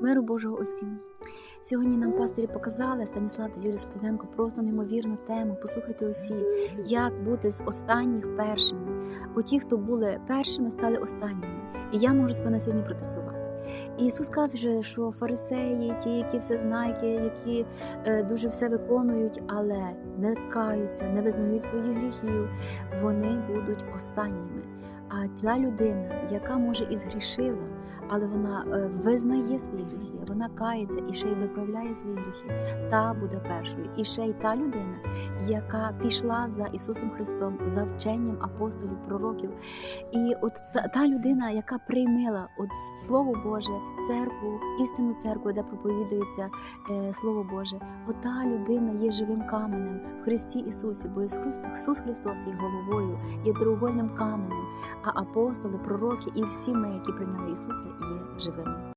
Миру Божого усім. Сьогодні нам пастирі показали Станіслав та Юрій Славенко просто неймовірну тему. Послухайте усі, як бути з останніх першими. Бо ті, хто були першими, стали останніми. І я можу себе на сьогодні протестувати. Ісус каже, що фарисеї, ті, які все знають, які е, дуже все виконують, але не каються, не визнають своїх гріхів, вони будуть останніми. А та людина, яка може і згрішила, але вона е, визнає свої гріхи, вона кається і ще й виправляє свої гріхи, та буде першою. І ще й та людина, яка пішла за Ісусом Христом, за вченням апостолів, пророків. І от та, людина, яка приймила от Слово Боже, церкву, істинну церкву, де проповідується е, Слово Боже, от та людина є живим каменем в Христі Ісусі, бо Ісус Христос є головою, є треугольним каменем, а апостоли, пророки і всі ми, які прийняли Ісуса, є живими.